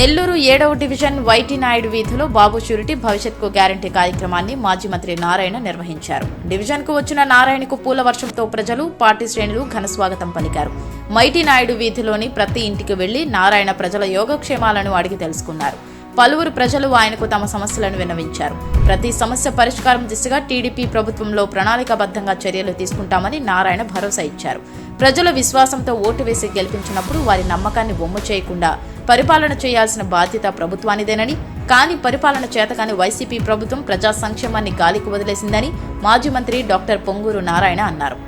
నెల్లూరు ఏడవ division YT Naidu వీధిలో బాబు surety భవిష్యత్కు guarantee కార్యక్రమాన్ని మాజీ మంత్రి నారాయణ నిర్వహించారు. డివిజన్కు వచ్చిన నారాయణకు పూల వర్షంతో ప్రజలు పార్టీ శ్రేణులు ఘనస్వాగతం పలికారు. మైటి నాయుడు వీధిలోని ప్రతి ఇంటికి వెళ్ళి నారాయణ ప్రజల యోగక్షేమాలను అడిగి తెలుసుకున్నారు. పలువురు ప్రజలు ఆయనకు తమ సమస్యలను విన్నవించారు. ప్రతి సమస్య పరిష్కారం దిశగా టీడీపీ ప్రభుత్వంలో ప్రణాళికాబద్ధంగా చర్యలు తీసుకుంటామని నారాయణ భరోసా ఇచ్చారు. ప్రజల విశ్వాసంతో ఓటు వేసి గెలిపించినప్పుడు వారి నమ్మకాన్ని బొమ్మ చేయకుండా పరిపాలన చేయాల్సిన బాధ్యత ప్రభుత్వానిదేనని కానీ పరిపాలన చేతకాని వైసీపీ ప్రభుత్వం ప్రజా సంక్షేమాన్ని గాలికి వదిలేసిందని మాజీ మంత్రి డాక్టర్ పొంగూరు నారాయణ అన్నారు.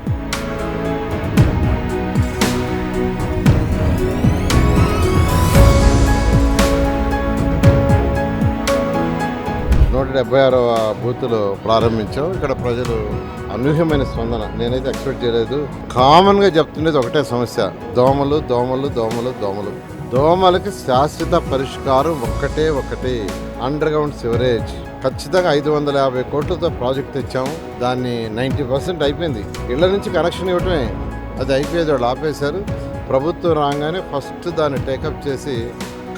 నూట డెబ్బై ఆరవ బూతులు ప్రారంభించాం. ఇక్కడ ప్రజలు అనూహ్యమైన స్పందన. నేనైతే ఎక్స్పెక్ట్ చేయలేదు. కామన్గా చెప్తుండేది ఒకటే సమస్య. దోమలు దోమలు దోమలు దోమలు. దోమలకి శాశ్వత పరిష్కారం ఒక్కటే ఒకటి అండర్ గ్రౌండ్ సివరేజ్ ఖచ్చితంగా ఐదు వందల యాభై కోట్లతో ప్రాజెక్ట్ తెచ్చాము దాన్ని నైంటీ పర్సెంట్ అయిపోయింది. ఇళ్ళ నుంచి కనెక్షన్ ఇవ్వటమే. అది అయిపోయేది వాళ్ళు ఆపేశారు. ప్రభుత్వం రాగానే ఫస్ట్ దాన్ని టేకప్ చేసి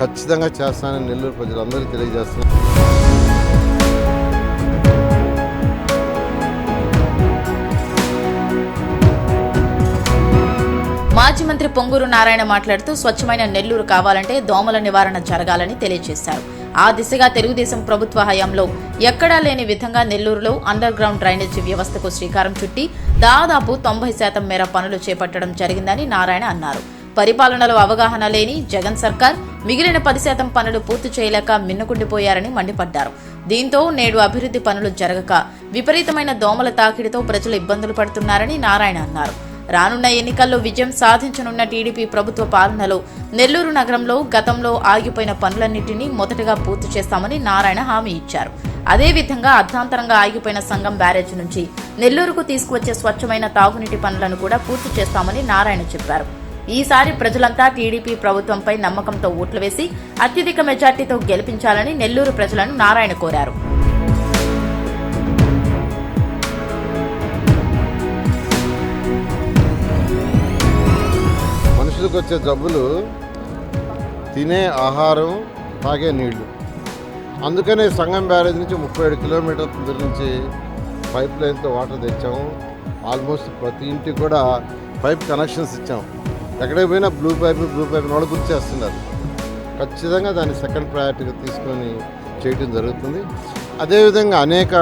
ఖచ్చితంగా చేస్తానని నెల్లూరు ప్రజలందరికీ తెలియజేస్తున్నారు. మాజీ మంత్రి పొంగూరు నారాయణ మాట్లాడుతూ స్వచ్ఛమైన నెల్లూరు కావాలంటే దోమల నివారణ జరగాలని తెలియజేశారు. ఆ దిశగా తెలుగుదేశం ప్రభుత్వ హయాంలో ఎక్కడా లేని విధంగా నెల్లూరులో అండర్ గ్రౌండ్ డ్రైనేజీ వ్యవస్థకు శ్రీకారం చుట్టి దాదాపు తొంభై శాతం మేర పనులు చేపట్టడం జరిగిందని నారాయణ అన్నారు. పరిపాలనలో అవగాహన లేని జగన్ సర్కార్ మిగిలిన పది శాతం పనులు పూర్తి చేయలేక మిన్నకుండిపోయారని మండిపడ్డారు. దీంతో నేడు అభివృద్ధి పనులు జరగక విపరీతమైన దోమల తాకిడితో ప్రజలు ఇబ్బందులు పడుతున్నారని నారాయణ అన్నారు. రానున్న ఎన్నికల్లో విజయం సాధించనున్న టీడీపీ ప్రభుత్వ పాలనలో నెల్లూరు నగరంలో గతంలో ఆగిపోయిన పనులన్నింటినీ మొదటగా పూర్తి చేస్తామని నారాయణ హామీ ఇచ్చారు. అదేవిధంగా అర్ధాంతరంగా ఆగిపోయిన సంఘం బ్యారేజ్ నుంచి నెల్లూరుకు తీసుకువచ్చే స్వచ్ఛమైన తాగునీటి పనులను కూడా పూర్తి చేస్తామని నారాయణ చెప్పారు. ఈసారి ప్రజలంతా టీడీపీ ప్రభుత్వంపై నమ్మకంతో ఓట్లు వేసి అత్యధిక మెజార్టీతో గెలిపించాలని నెల్లూరు ప్రజలను నారాయణ కోరారు. వచ్చే జబ్బులు తినే ఆహారం తాగే నీళ్ళు. అందుకనే సంగం బ్యారేజ్ నుంచి ముప్పై ఏడు కిలోమీటర్ల దూరం నుంచి పైప్ లైన్తో వాటర్ తెచ్చాము. ఆల్మోస్ట్ ప్రతి ఇంటికి కూడా పైప్ కనెక్షన్స్ ఇచ్చాము ఎక్కడికి పోయినా బ్లూ పైప్ బ్లూ పైప్ వాళ్ళు గుర్తు చేస్తున్నారు. ఖచ్చితంగా దాన్ని సెకండ్ ప్రయారిటీగా తీసుకొని చేయడం జరుగుతుంది. అదేవిధంగా అనేక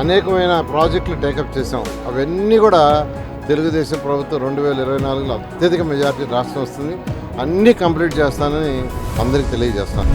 అనేకమైన ప్రాజెక్టులు టేకప్ చేసాం అవన్నీ కూడా తెలుగుదేశం ప్రభుత్వం రెండు వేల ఇరవై నాలుగులో అత్యధిక మెజార్టీ రాష్ట్రం వస్తుంది. అన్నీ కంప్లీట్ చేస్తానని అందరికీ తెలియజేస్తాను.